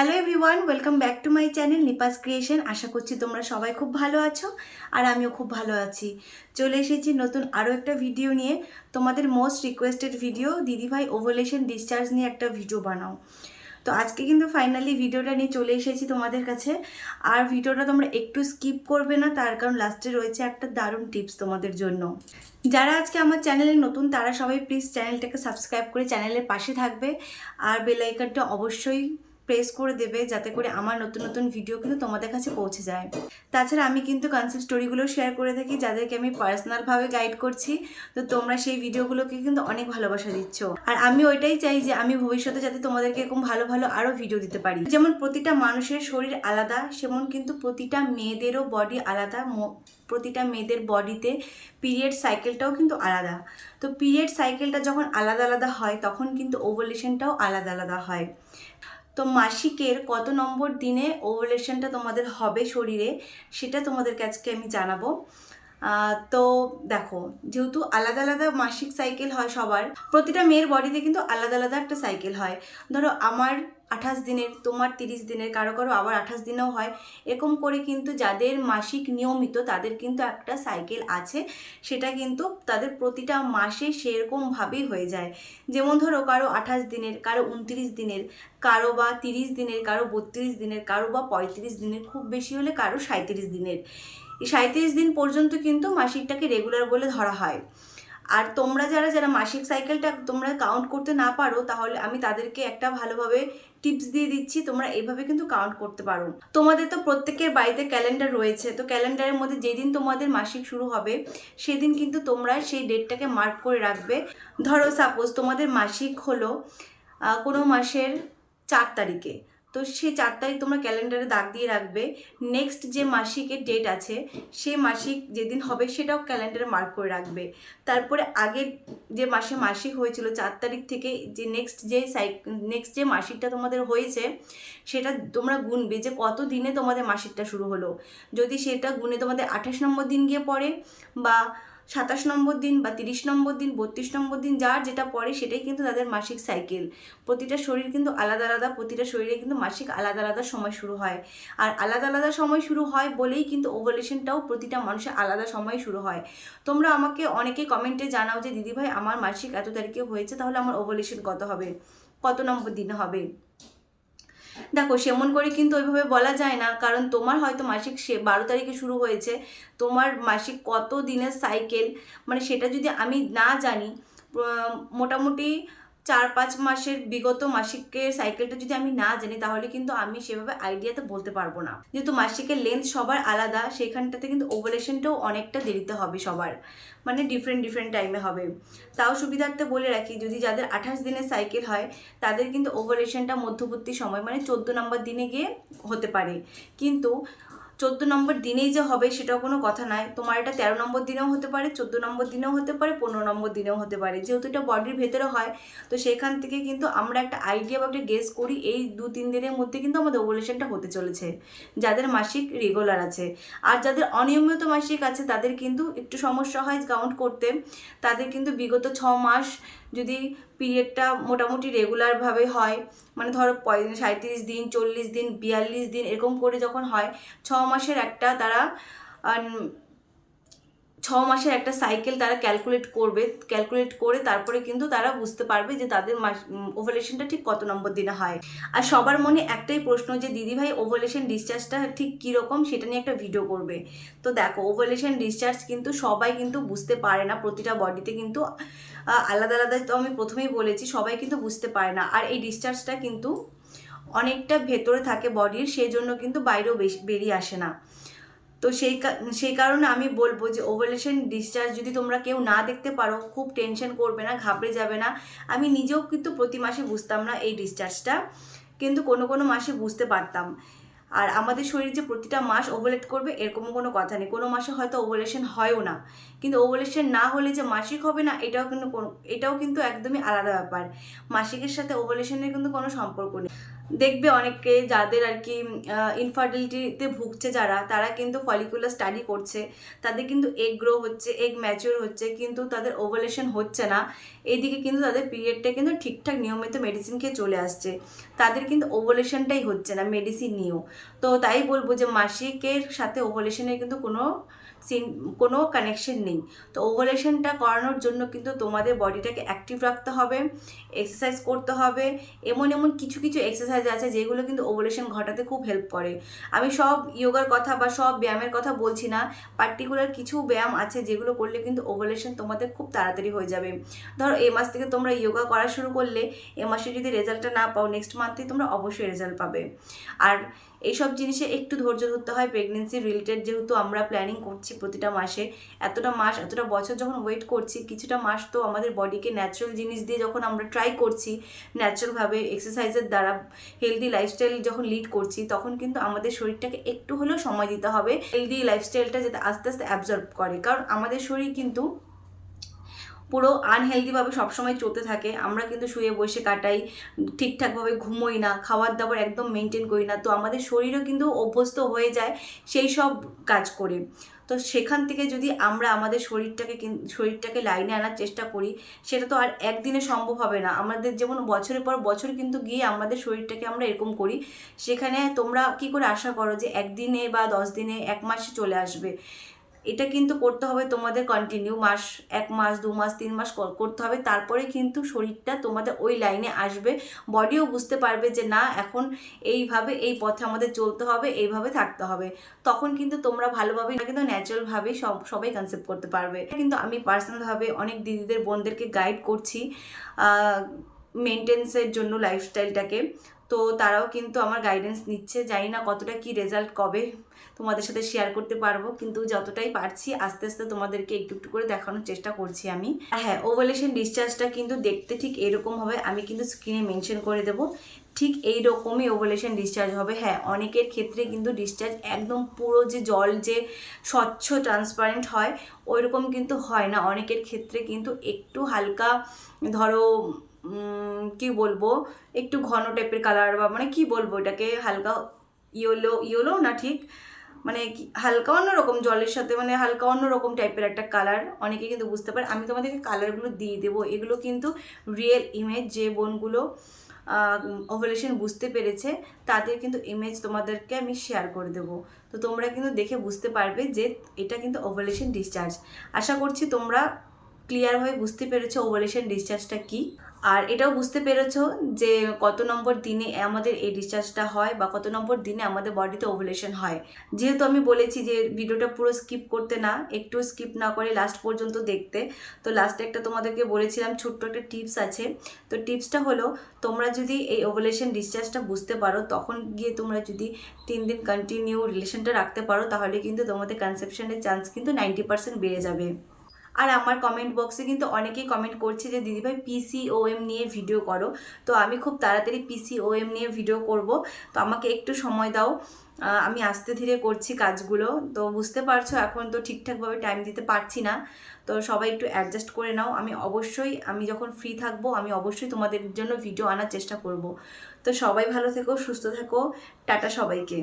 Hello everyone welcome back to my channel Nipa's creation আশা করছি তোমরা সবাই খুব ভালো আছো আর আমিও খুব ভালো আছি। চলে এসেছি নতুন আরও একটা ভিডিও নিয়ে। তোমাদের মোস্ট রিকোয়েস্টেড ভিডিও দিদিভাই ওভোলেশন ডিসচার্জ নিয়ে একটা ভিডিও বানাও। তো আজকে কিন্তু ফাইনালি ভিডিওটা নিয়ে চলে এসেছি তোমাদের কাছে। আর ভিডিওটা তোমরা একটু স্কিপ করবে না, তার কারণ লাস্টে রয়েছে একটা দারুণ টিপস তোমাদের জন্য। যারা আজকে আমার চ্যানেলে নতুন, তারা সবাই প্লিজ চ্যানেলটাকে সাবস্ক্রাইব করে চ্যানেলের পাশে থাকবে। আর বেল আইকনটা অবশ্যই প্রেস করে দেবে যাতে করে আমার নতুন নতুন ভিডিও কিন্তু তোমাদের কাছে পৌঁছে যায়। তাছাড়া আমি কিন্তু কনসেপ্ট স্টোরিগুলো শেয়ার করে থাকি যাদেরকে আমি পার্সোনালভাবে গাইড করছি। তো তোমরা সেই ভিডিওগুলোকে কিন্তু অনেক ভালোবাসা দিচ্ছ। আর আমি ওইটাই চাই যে আমি ভবিষ্যতে যাতে তোমাদেরকে এরকম ভালো ভালো আরও ভিডিও দিতে পারি। যেমন প্রতিটা মানুষের শরীর আলাদা, সেমন কিন্তু প্রতিটা মেয়েদেরও বডি আলাদা। প্রতিটা মেয়েদের বডিতে পিরিয়ড সাইকেলটাও কিন্তু আলাদা। তো পিরিয়ড সাইকেলটা যখন আলাদা আলাদা হয়, তখন কিন্তু ওভুলেশনটাও আলাদা আলাদা হয়। তো মাসিকের কত নম্বর দিনে ওভুলেশনটা তোমাদের হবে শরীরে, সেটা তোমাদেরকে আজকে আমি জানাব। তো দেখো, যেহেতু আলাদা আলাদা মাসিক সাইকেল হয় সবার, প্রতিটা মেয়ের বডিতে কিন্তু আলাদা আলাদা একটা সাইকেল হয়। ধরো আমার আঠাশ দিনের, তোমার তিরিশ দিনের, কারও কারও আবার আঠাশ দিনেও হয়। এরকম করে কিন্তু যাদের মাসিক নিয়মিত তাদের কিন্তু একটা সাইকেল আছে। সেটা কিন্তু তাদের প্রতিটা মাসে সেরকমভাবেই হয়ে যায়। যেমন ধরো কারও আঠাশ দিনের, কারও উনত্রিশ দিনের, কারও বা তিরিশ দিনের, কারও বত্রিশ দিনের, কারও বা পঁয়ত্রিশ দিনের, খুব বেশি হলে কারও সাঁত্রিশ দিনের। এই সাঁত্রিশ দিন পর্যন্ত কিন্তু মাসিকটাকে রেগুলার বলে ধরা হয়। আর তোমরা যারা যারা মাসিক সাইকেলটা তোমরা কাউন্ট করতে না পারো, তাহলে আমি তাদেরকে একটা ভালোভাবে টিপস দিয়ে দিচ্ছি, তোমরা এইভাবে কিন্তু কাউন্ট করতে পারো। তোমাদের তো প্রত্যেকের বাড়িতে ক্যালেন্ডার রয়েছে, তো ক্যালেন্ডারের মধ্যে যেদিন তোমাদের মাসিক শুরু হবে, সেদিন কিন্তু তোমরা সেই ডেটটাকে মার্ক করে রাখবে। ধরো সাপোজ তোমাদের মাসিক হলো কোনো মাসের চার তারিখে তো সেই চার তারিখ তোমরা ক্যালেন্ডারে দাগ দিয়ে রাখবে। নেক্সট যে মাসিকের ডেট আছে সে মাসিক যেদিন হবে সেটাও ক্যালেন্ডারে মার্ক করে রাখবে। তারপরে আগের যে মাসে মাসিক হয়েছিল, চার তারিখ থেকে যে নেক্সট যে সাইক নেক্সট যে মাসিকটা তোমাদের হয়েছে, সেটা তোমরা গুনবে যে কত দিনে তোমাদের মাসিকটা শুরু হলো। যদি সেটা গুনে তোমাদের আঠাশ নম্বর দিন গিয়ে পড়ে বা সাতাশ নম্বর দিন বা তিরিশ নম্বর দিন, বত্রিশ নম্বর দিন, যার যেটা পড়ে সেটাই কিন্তু তাদের মাসিক সাইকেল প্রতিটা শরীর কিন্তু আলাদা আলাদা, প্রতিটা শরীরে কিন্তু মাসিক আলাদা আলাদা সময় শুরু হয়। আর আলাদা আলাদা সময় শুরু হয় বলেই কিন্তু ওভালেশনটাও প্রতিটা মানুষের আলাদা সময় শুরু হয়। তোমরা আমাকে অনেকে কমেন্টে জানাও যে, দিদিভাই, আমার মাসিক এত তারিখে হয়েছে, তাহলে আমার ওভালেশন কত হবে? কত নম্বর দিন হবে? দেখো, সেমন করে কিন্তু ওইভাবে বলা যায় না, কারণ তোমার হয়তো মাসিক সে বারো তারিখে শুরু হয়েছে, তোমার মাসিক কত দিনের সাইকেল মানে সেটা যদি আমি না জানি মোটামুটি চার পাঁচ মাসের বিগত মাসিকের সাইকেলটা যদি আমি না জানি, তাহলে কিন্তু আমি সেভাবে আইডিয়াতে বলতে পারব না। যেহেতু মাসিকের লেন্থ সবার আলাদা, সেখানটাতে কিন্তু ওভালেশনটাও অনেকটা দেরিতে হবে সবার। মানে ডিফারেন্ট ডিফারেন্ট টাইমে হবে। তাও সুবিধার্থে বলে রাখি, যদি যাদের আঠাশ দিনের সাইকেল হয়, তাদের কিন্তু ওভালেশনটা মধ্যবর্তী সময় মানে চোদ্দ নম্বর দিনে গিয়ে হতে পারে। কিন্তু চোদ্দ নম্বর দিনেই যে হবে সেটাও কোনো কথা নয় তোমার এটা তেরো নম্বর দিনেও হতে পারে, চোদ্দ নম্বর দিনেও হতে পারে, পনেরো নম্বর দিনেও হতে পারে। যেহেতু এটা বডির ভেতরে হয়, তো সেখান থেকে কিন্তু আমরা একটা আইডিয়া বা একটা গেস করি, এই দু তিন দিনের মধ্যে কিন্তু আমাদের ওভুলেশনটা হতে চলেছে, যাদের মাসিক রেগুলার আছে। আর যাদের অনিয়মিত মাসিক আছে, তাদের কিন্তু একটু সমস্যা হয় কাউন্ট করতে। তাদের কিন্তু বিগত ছ মাস যদি পিরিয়ডটা মোটামুটি রেগুলারভাবে হয় মানে ধরো সাঁত্রিশ দিন, চল্লিশ দিন, বিয়াল্লিশ দিন, এরকম করে যখন হয়, ছ মাসের একটা তারা ছ মাসের একটা সাইকেল তারা ক্যালকুলেট করবে ক্যালকুলেট করে তারপরে কিন্তু তারা বুঝতে পারবে যে তাদের মাস ওভালেশনটা ঠিক কত নম্বর দিনে হয়। আর সবার মনে একটাই প্রশ্ন যে, দিদিভাই ওভালেশন ডিসচার্জটা ঠিক কীরকম সেটা নিয়ে একটা ভিডিও করবে। তো দেখো ওভালেশন ডিসচার্জ কিন্তু সবাই কিন্তু বুঝতে পারে না, প্রতিটা বডিতে কিন্তু আলাদা আলাদা তো আমি প্রথমেই বলেছি, সবাই কিন্তু বুঝতে পারে না। আর এই ডিসচার্জটা কিন্তু অনেকটা ভেতরে থাকে বডির সেই জন্য কিন্তু বাইরেও বেশ- বেরিয়ে আসে না। তো সেই সেই কারণে আমি বলব যে ওভালেশন ডিসচার্জ যদি তোমরা কেউ না দেখতে পারো, খুব টেনশন করবে না, ঘাবড়ে যাবে না। আমি নিজেও কিন্তু প্রতি মাসে বুঝতাম না এই ডিসচার্জটা কিন্তু কোনো কোনো মাসে বুঝতে পারতাম। আর আমাদের শরীর যে প্রতিটা মাস ওভোলেট করবে এরকম কোনো কথা নেই। কোনো মাসে হয়তো ওভালেশন হয়ও না। কিন্তু ওভোলেশন না হলে যে মাসিক হবে না, এটাও কিন্তু কোনো, এটাও কিন্তু একদমই আলাদা ব্যাপার। মাসিকের সাথে ওভোলেশনের কিন্তু কোনো সম্পর্ক নেই। দেখবে অনেকে যাদের আর কি ইনফার্টিলিটিতে ভুগছে যারা, তারা কিন্তু ফলিকুলার স্টাডি করছে। তাদের কিন্তু এগ গ্রো হচ্ছে এগ ম্যাচিওর হচ্ছে, কিন্তু তাদের ওভালেশন হচ্ছে না। এইদিকে কিন্তু তাদের পিরিয়ডটা কিন্তু ঠিকঠাক নিয়মিত মেডিসিন খেয়ে চলে আসছে। তাদের কিন্তু ওভুলেশনটাই হচ্ছে না মেডিসিন নিয়েও। তো তাই বলব যে মাসিকের সাথে ওভুলেশনের কিন্তু কোনো সিন কোনো কানেকশন নেই। তো ওভুলেশনটা করানোর জন্য কিন্তু তোমাদের বডিটাকে অ্যাক্টিভ রাখতে হবে এক্সারসাইজ করতে হবে, এমন এমন কিছু কিছু এক্সারসাইজ আছে যেগুলো কিন্তু ওভুলেশন ঘটাতে খুব হেল্প করে। আমি সব ইয়োগার কথা বা সব ব্যায়ামের কথা বলছি না পার্টিকুলার কিছু ব্যায়াম আছে যেগুলো করলে কিন্তু ওভুলেশন তোমাদের খুব তাড়াতাড়ি হয়ে যাবে। ধরো এ মাস থেকে তোমরা ইয়োগা করা শুরু করলে, এ মাসে যদি রেজাল্টটা না পাও নেক্সট মান্থে তোমরা অবশ্যই রেজাল্ট পাবে। আর এইসব জিনিসে একটু ধৈর্য ধরতে হয়। প্রেগনেন্সি রিলেটেড যেহেতু আমরা প্ল্যানিং করছি প্রতিটা মাসে, এতটা মাস, এতটা বছর যখন ওয়েট করছি, কিছুটা মাস তো আমাদের বডিকে ন্যাচারাল জিনিস দিয়ে যখন আমরা ট্রাই করছি ন্যাচারালভাবে এক্সারসাইজের দ্বারা হেলদি লাইফস্টাইল যখন লিড করছি, তখন কিন্তু আমাদের শরীরটাকে একটু হলেও সময় দিতে হবে। হেলদি লাইফস্টাইলটা যাতে আস্তে আস্তে অ্যাবজর্ব করে। কারণ আমাদের শরীর কিন্তু পুরো আনহেলদিভাবে সবসময় চলতে থাকে। আমরা কিন্তু শুয়ে বসে কাটাই ঠিকঠাকভাবে ঘুমোই না খাবার দাবার একদম মেনটেন করি না। তো আমাদের শরীরও কিন্তু অভ্যস্ত হয়ে যায় সেই সব কাজ করে। তো সেখান থেকে যদি আমরা আমাদের শরীরটাকে শরীরটাকে লাইনে আনার চেষ্টা করি, সেটা তো আর একদিনে সম্ভব হবে না। আমাদের যেমন বছরের পর বছর কিন্তু গিয়ে আমাদের শরীরটাকে আমরা এরকম করি, সেখানে তোমরা কি করে আশা করো যে একদিনে বা দশ দিনে এক মাসে চলে আসবে? এটা কিন্তু করতে হবে তোমাদের কন্টিনিউ মাস, এক মাস, দু মাস, তিন মাস করতে হবে। তারপরে কিন্তু শরীরটা তোমাদের ওই লাইনে আসবে। বডিও বুঝতে পারবে যে না, এখন এইভাবে এই পথে আমাদের চলতে হবে, এইভাবে থাকতে হবে। তখন কিন্তু তোমরা ভালোভাবে কিন্তু ন্যাচারালভাবেই সব, সবাই কনসেপ্ট করতে পারবে। কিন্তু আমি পার্সোনালভাবে অনেক দিদিদের, বোনদেরকে গাইড করছি মেনটেন্সের জন্য লাইফস্টাইলটাকে তো তারাও কিন্তু আমার গাইডেন্স নিচ্ছে। জানি না কতটা কি রেজাল্ট কবে তোমাদের সাথে শেয়ার করতে পারব। কিন্তু যতটাই পারছি, আস্তে আস্তে তোমাদেরকে একটু একটু করে দেখানোর চেষ্টা করছি আমি। হ্যাঁ ওভালেশন ডিসচার্জটা কিন্তু দেখতে ঠিক এরকম হবে, আমি কিন্তু স্ক্রিনে মেনশন করে দেবো। ঠিক এই রকমই ওভালেশন ডিসচার্জ হবে। হ্যাঁ অনেকের ক্ষেত্রে কিন্তু ডিসচার্জ একদম পুরো যে জল যে স্বচ্ছ ট্রান্সপারেন্ট হয় ওই রকম কিন্তু হয় না। অনেকের ক্ষেত্রে কিন্তু একটু হালকা, ধরো কি বলব, একটু ঘন টাইপের কালার বা মানে কি বলব এটাকে? হালকা ইয়েলো ইয়েলো না ঠিক? মানে হালকা অন্যরকম জলের সাথে মানে হালকা অন্যরকম টাইপের একটা কালার অনেকে কিন্তু বুঝতে পারে, আমি তোমাদেরকে কালারগুলো দিয়ে দেবো। এগুলো কিন্তু রিয়েল ইমেজ যে বোনগুলো ওভেলেশন বুঝতে পেরেছে, তাদের কিন্তু ইমেজ তোমাদেরকে আমি শেয়ার করে দেবো। তো তোমরা কিন্তু দেখে বুঝতে পারবে যে এটা কিন্তু ওভেলেশন ডিসচার্জ আশা করছি তোমরা ক্লিয়ারভাবে বুঝতে পেরেছ ওভেলেশন ডিসচার্জটা কী। আর এটাও বুঝতে পেরেছ যে কত নম্বর দিনে আমাদের এই ডিসচার্জটা হয় বা কত নম্বর দিনে আমাদের বডিতে ওভুলেশন হয়। যেহেতু আমি বলেছি যে ভিডিওটা পুরো স্কিপ করতে না, একটু স্কিপ না করে লাস্ট পর্যন্ত দেখতে, তো লাস্টে একটা তোমাদেরকে বলেছিলাম, ছোট্ট একটা টিপস আছে। তো টিপসটা হলো, তোমরা যদি এই ওভুলেশন ডিসচার্জটা বুঝতে পারো, তখন গিয়ে তোমরা যদি তিন দিন কন্টিনিউ রিলেশনটা রাখতে পারো, তাহলে কিন্তু তোমাদের কনসেপশনের চান্স কিন্তু নাইনটি পার্সেন্ট বেড়ে যাবে। আর আমার কমেন্ট বক্সে কিন্তু অনেকেই কমেন্ট করছে যে দিদিভাই পিসিওএম নিয়ে ভিডিও করো। তো আমি খুব তাড়াতাড়ি পিসিওএম নিয়ে ভিডিও করব। তো আমাকে একটু সময় দাও। আমি আস্তে ধীরে করছি কাজগুলো। তো বুঝতে পারছ, এখন তো ঠিকঠাকভাবে টাইম দিতে পারছি না। তো সবাই একটু অ্যাডজাস্ট করে নাও। আমি অবশ্যই, আমি যখন ফ্রি থাকব, আমি অবশ্যই তোমাদের জন্য ভিডিও আনার চেষ্টা করব। তো সবাই ভালো থেকো, সুস্থ থেকো। টাটা সবাইকে।